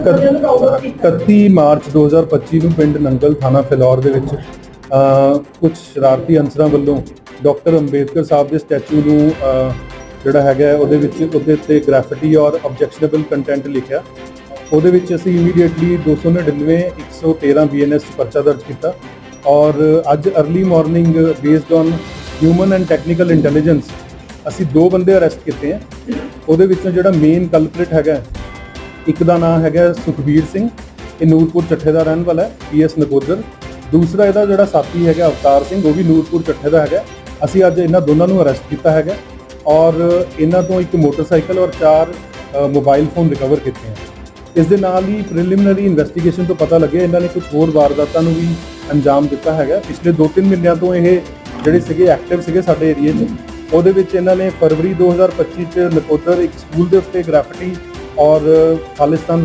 31 March 2025 ਨੂੰ ਪਿੰਡ ਨੰਗਲ ਥਾਣਾ ਫਿਲੌਰ ਦੇ ਵਿੱਚ ਕੁਝ ਸ਼ਰਾਰਤੀ ਅਨਸਰਾਂ ਵੱਲੋਂ ਡਾਕਟਰ ਅੰਬੇਦਕਰ ਸਾਹਿਬ ਦੇ ਸਟੈਚੂ ਨੂੰ ਜਿਹੜਾ ਹੈਗਾ ਉਹਦੇ ਵਿੱਚ ਉਹਦੇ ਉੱਤੇ ਗ੍ਰੈਫਿਟੀ ਔਰ ਆਬਜੈਕਸ਼ਨੇਬਲ ਕੰਟੈਂਟ ਲਿਖਿਆ। ਉਹਦੇ ਵਿੱਚ ਅਸੀਂ ਇਮੀਡੀਏਟਲੀ 299 113 ਬੀਐਨਐਸ ਪਰਚਾ ਦਰਜ ਕੀਤਾ ਔਰ ਅੱਜ early morning based on human and technical intelligence ਅਸੀਂ ਦੋ ਬੰਦੇ ਅਰੈਸਟ ਕੀਤੇ ਹੈ। ਉਹਦੇ ਵਿੱਚੋਂ ਜਿਹੜਾ ਮੇਨ ਕਲਪ੍ਰਿਟ ਹੈਗਾ ਇੱਕ ਦਾ ਨਾਮ ਹੈਗਾ ਸੁਖਬੀਰ ਸਿੰਘ, ਇਹ ਨੂਰਪੁਰ ਚੱਠੇ ਦਾ ਰਹਿਣ ਵਾਲਾ ਹੈ ਪੀਐਸ ਨਕੋਦਰ। ਦੂਸਰਾ ਇਹਦਾ ਜਿਹੜਾ ਸਾਥੀ ਹੈਗਾ ਅਵਤਾਰ ਸਿੰਘ, ਉਹ ਵੀ ਨੂਰਪੁਰ ਚੱਠੇ ਦਾ ਹੈਗਾ। ਅਸੀਂ ਅੱਜ ਇਹਨਾਂ ਦੋਨਾਂ ਨੂੰ ਅਰੈਸਟ ਕੀਤਾ ਹੈਗਾ ਔਰ ਇਹਨਾਂ ਤੋਂ ਇੱਕ ਮੋਟਰਸਾਈਕਲ ਔਰ ਚਾਰ ਮੋਬਾਈਲ ਫੋਨ ਰਿਕਵਰ ਕੀਤੇ ਹਨ ਇਸ ਦੇ ਨਾਲ ਹੀ ਪ੍ਰੀਲਿਮਿਨਰੀ ਇਨਵੈਸਟੀਗੇਸ਼ਨ ਤੋਂ ਪਤਾ ਲੱਗਿਆ ਇਹਨਾਂ ਨੇ ਕੁਝ ਹੋਰ ਵਾਰਦਾਤਾਂ ਨੂੰ ਵੀ ਅੰਜਾਮ ਦਿੱਤਾ ਹੈਗਾ। ਪਿਛਲੇ 2-3 ਮਹੀਨਿਆਂ ਤੋਂ ਇਹ ਜਿਹੜੇ ਸੀਗੇ ਐਕਟਿਵ ਸੀਗੇ ਸਾਡੇ ਏਰੀਏ 'ਚ, ਉਹਦੇ ਵਿੱਚ ਇਹਨਾਂ ਨੇ ਫਰਵਰੀ 2025 ਚ ਨਕੋਦਰ ਇੱਕ ਸਕੂਲ ਦੇ ਉੱਤੇ ਗ੍ਰੈਫਿਟੀ ਔਰ ਖਾਲਿਸਤਾਨ